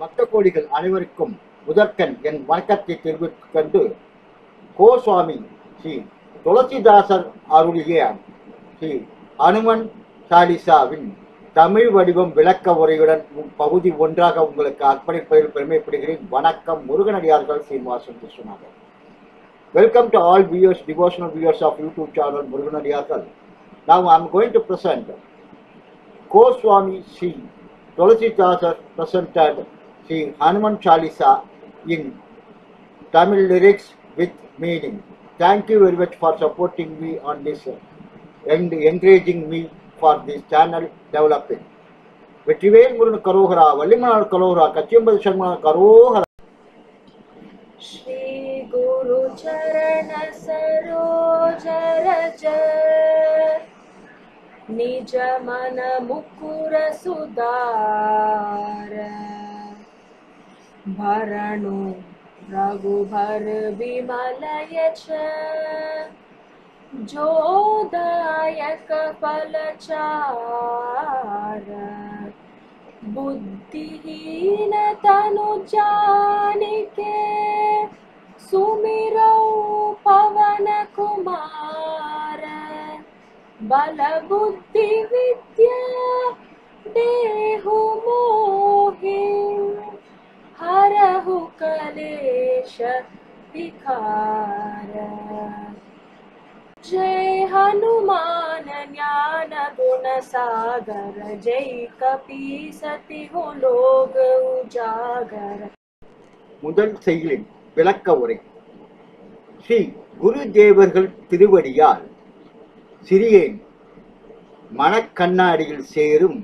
பக்த கோடிகள் அனைவருக்கும் முதற்கண் என் வணக்கத்தை தெரிவித்துக் கொண்டு கோஸ்வாமி ஸ்ரீ துளசிதாசர் அருளிய ஸ்ரீ அனுமன் சாலிசாவின் தமிழ் வடிவம் விளக்க உரையுடன் பகுதி ஒன்றாக உங்களுக்கு அர்ப்பணிப்பதில் பெருமைப்படுகிறேன். வணக்கம் முருகனடியார்கள் Srinivasan Krishnanathan welcome to all views devotional viewers of YouTube channel முருகனடியார்கள். Now I'm going to present Goswami Shri துளசிதாசர் presented Shri Hanuman Chalisa in Tamil lyrics with meaning thank you very much for supporting me on this and encouraging me for this channel developing Vetrivel Murugan கரோகரா வள்ளிமனார் கரோகரா கச்சியம்பதி சர்மனார் கரோகரா. ஸ்ரீ குரு சரண சரோஜர ஜ. நிஜ மன முக்குர சுதா. भरणो रघुभर् विमलय च। जोदायकपलचर बुद्धिहीनतनुजाके हनुमान ज्ञान गुण सागर जय कपीसति हो लोग उजागर முதல் செய்யுளின் விளக்க உரை ஸ்ரீ குரு தேவர்கள் திருவடியால் சிறியேன் மனக்கண்ணாடியில் சேரும்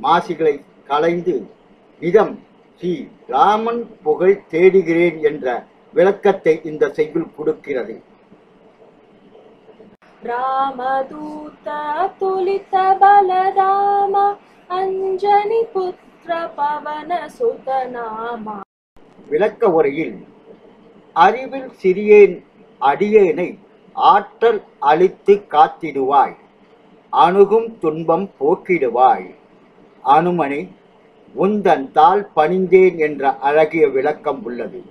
மாசிகளை களைந்து இதம் ஸ்ரீ ராமன் புகழ் தேடுகிறேன் என்ற விளக்கத்தை இந்த செய்யுள் கொடுக்கிறது रामदूत तुलित बलराम अञ्जनि पुत्र पवन सुत नामा விளக்க உரையில் அறிவில் சிறியேன் அடியேனை ஆற்றல் அளித்து காத்திடுவாய் அணுகும் துன்பம் போக்கிடுவாய் அனுமனை உந்தன் தாள் பணிந்தேன் என்ற அழகிய விளக்கம் உள்ளது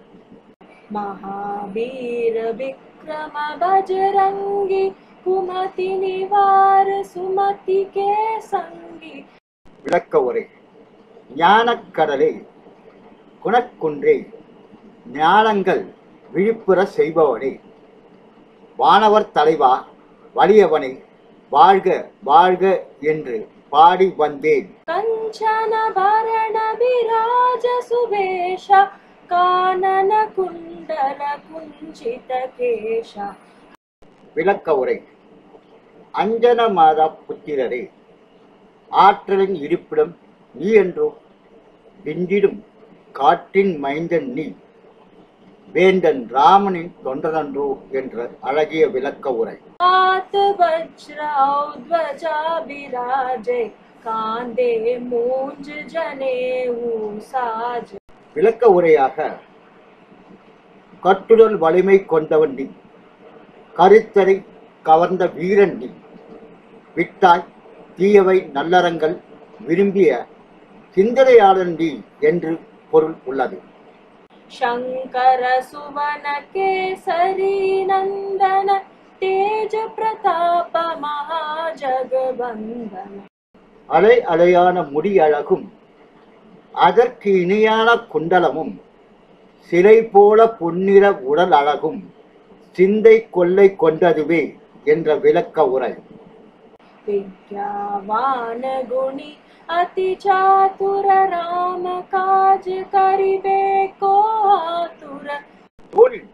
महावीर विक्रम बजरंगी குமதி நிவார சுமதி கே சங்கி. விளக்க உரை. ஞானக்கடலை. குணக்குன்றே. ஞானங்கள் விழிப்புற செய்பவனே. வானவர் தலைவா வலியவனை வாழ்க வாழ்க என்று பாடி வந்தேன். கஞ்சன பரண விராஜ சுவேஷ கானன குண்டல குஞ்சித கேஷ. விளக்க உரை. அஞ்சன மாதா புத்திரரே. ஆற்றலின் இருப்பிடம் நீ என்றோ? விஞ்சிடும் காற்றின் மைந்தன் நீ. வேந்தன் ராமனின் தொண்டனன்றோ என்ற அழகிய விளக்க உரை. விளக்க உரையாக கட்டுடல் வலிமை கொண்டவன் நீ. கருத்தரை கவர்ந்த வீரன் விட்டாய் தீயவை நல்லறங்கள் விரும்பிய சிந்தனையாளன் என்று பொருள் உள்ளது. சங்கர சுவன கேசரி நந்தன தேஜ பிரதாப மகாஜகவந்தன அலை அலையான முடியழகும் அதற்கு இணையான குண்டலமும் சிலை போல பொன்னிற உடல் அழகும் சிந்தை கொள்ளை கொண்டதுவே என்ற விளக்க உரை विद्यावान गुणी अति चातुर राम काज करिबे को आतुर தோளில்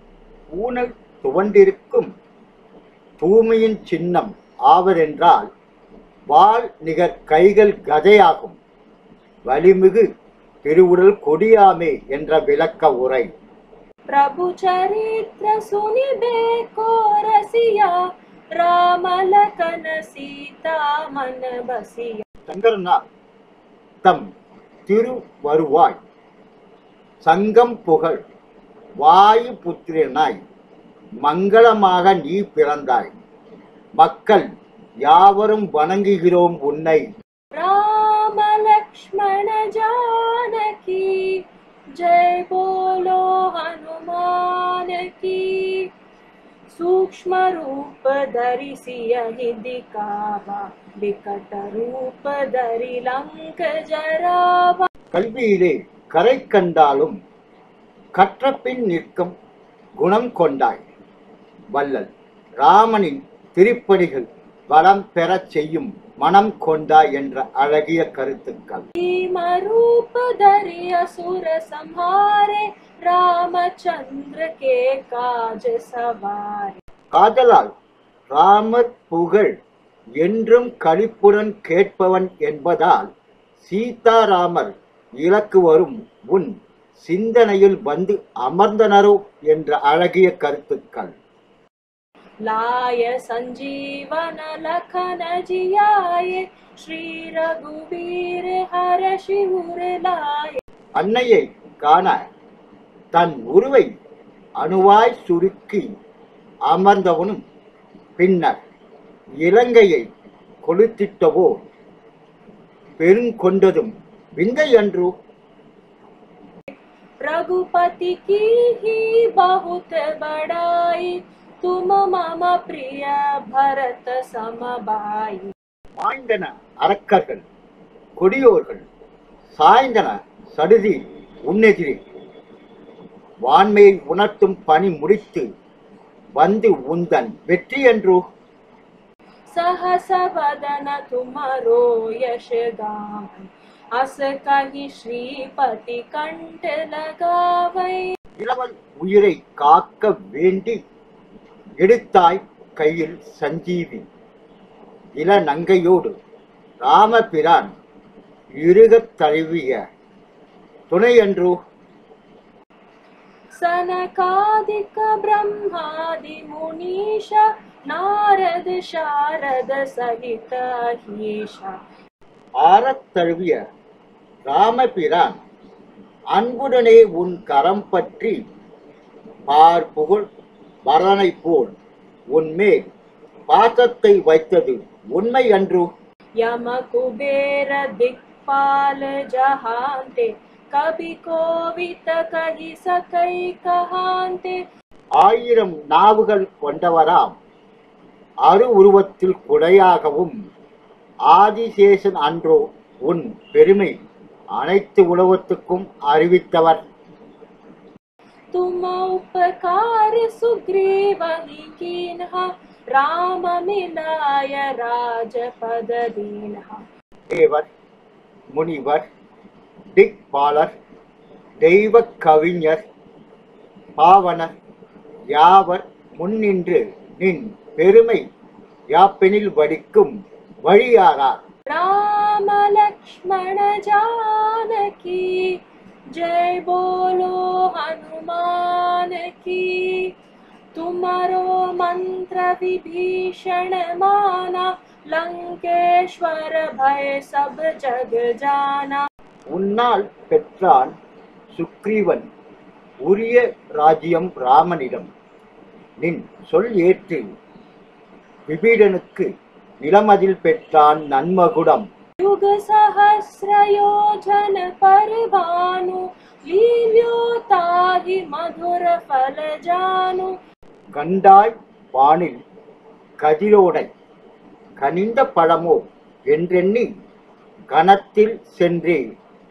ஊனல் துவண்டிருக்கும் தூய்மையின் சின்னம் ஆவதென்றால் வாள் நிகர் கைகள் கதையாகும் வலிமிகு திருவுடல் கொடியாமே என்ற விளக்க உரை प्रभु चरित्र सुनिबे को రామలకన సీతామన బసియ சங்கரனார் தம் திருவருவாய் சங்கம் புகழ் வாயு புத்திரனாய் மங்களமாக நீ பிறந்தாய். மக்கள் யாவரும் வணங்குகிறோம் உன்னை. ராமலக்ஷ்மண ஜானகி ஜெய் போலோ ஹனுமான். धरिसिय हि दिखावा विकट रूप धरि लंक जरावा கல்வியிலே கரை கண்டாலும் கற்றபின் நிற்கும் குணம் கொண்டாய் வள்ளல் ராமனின் திருப்பணிகள் வளம் பெறச் செய்யும் மனம் கொண்டா என்ற அழகிய கருத்துக்கள். காதலால் ராமர் புகழ் என்றும் கழிப்புடன் கேட்பவன் என்பதால் சீதாராமர் இலக்கு வரும் உன் சிந்தனையில் வந்து அமர்ந்தனரோ என்ற அழகிய கருத்துக்கள். लाय संजीवन लखन जियाए श्री रघुवीर हर शिवर लाए அன்னையை காண தன் உருவை அணுவாய் சுருக்கி அமர்ந்தவனும் பின்னர் இலங்கையை கொளுத்திட்டவோ பெருங்கொண்டதும் விந்தை அன்று रघुपति की ही बहुत बड़ाई तुम मम प्रिय भरत समबाई மாய்ந்தன அரக்கர்கள் கொடியோர்கள் சாய்ந்தன சடுதி உன்னெதிரே வான்மையை உணர்த்தும் பணி முடித்து வந்து உந்தன் வெற்றி என்று सहस वदन तुमरो यश गावै अस कहि श्रीपति कंठ लगावै இளவல் உயிரை காக்க வேண்டி எடுத்தாய் கையில் சஞ்சீவி இளநங்கையோடு ராமபிரான் இருகத் தழுவிய துணையன்று सनकादिक ब्रह्मादि मुनीश नारद शारद सहित हीशा ஆரத் தழுவிய ராமபிரான் அன்புடனே உன் கரம் பற்றி பார்ப்புகழ் வரனை போல் உன்மேல் பாக்கத்தை வைத்தது உண்மை அன்று. யம குபேர திக்பால ஜஹாந்தே கபி கோவித கஹி சகை கஹாந்தே ஆயிரம் நாவுகள் கொண்டவராம் அரு உருவத்தில் குடையாகவும் ஆதிசேஷன் அன்றோ உன் பெருமை அனைத்து உலகத்துக்கும் அறிவித்தவர். तुम उपकार सुग्रीव ही कीन्हा राम मिलाय राजपद दीन्हा தேவர் முனிவர் திக்பாலர் தெய்வ கவிஞர் பாவனர் யாவர் முன்னின்று நின் பெருமை யாப்பெனில் வடிக்கும் வழியாரார் राम लक्ष्मण जानकी जय बोलो हनुमान की तुम्हारो मंत्र विभीषण माना लंकेश्वर भय सब जग जाना உன்னால் பெற்றான் சுக்ரீவன் உரிய ராஜ்யம் ராமனிடம் நின் சொல் ஏற்று விபீடனுக்கு நிலமதில் பெற்றான் நன்மகுடம் युग सहस्र योजन परवानु लील्यो ताहि मधुर फल जानु கண்டாய் வானில் கதிரோடை கனிந்த பழமோ என்றெண்ணி கணத்தில் சென்றே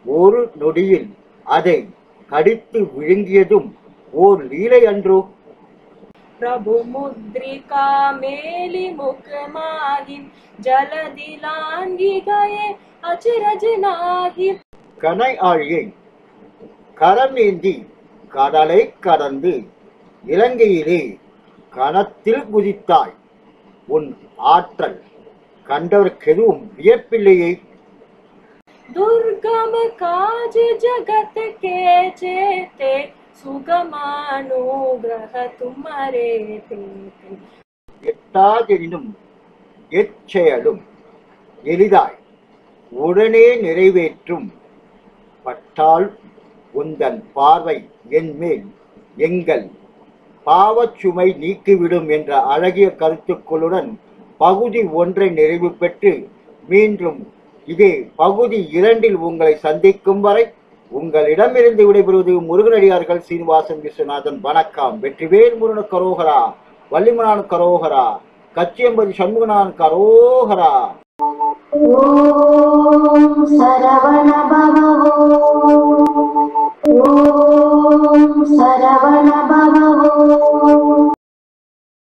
ஒரு நொடியில் அதை கடித்து விழுங்கியதும் ஓர் லீலை அன்றோ प्रभु मुद्रिका मेलि मुख माहि जल दिलांगी गए अचरज नाही கனை ஆழியை கரமேந்தி கடலை கடந்து இலங்கையிலே கணத்தில் குதித்தாய் உன் ஆற்றல் கண்டவர்க்கெதுவும் வியப்பில்லையே दुर्गम काज जगत के சுகமானுகிரக தும்மரே எச்செயலும் எளிதாய் உடனே நிறைவேற்றும் பட்டால் உந்தன் பார்வை என்மேல் எங்கள் பாவச்சுமை நீக்கிவிடும் என்ற அழகிய கருத்துக்களுடன் பகுதி ஒன்றை நிறைவு பெற்று மீண்டும் இதே பகுதி இரண்டில் உங்களை சந்திக்கும் வரை உங்களிடமிருந்து விடைபெறுவது முருகனடியார்கள் சீனிவாசன் விஸ்வநாதன். வணக்கம். வெற்றிவேல் முருகன் கரோகரா வள்ளிமனான் கரோகரா கச்சியம்பதி சண்முகனான் கரோகரா. சரவண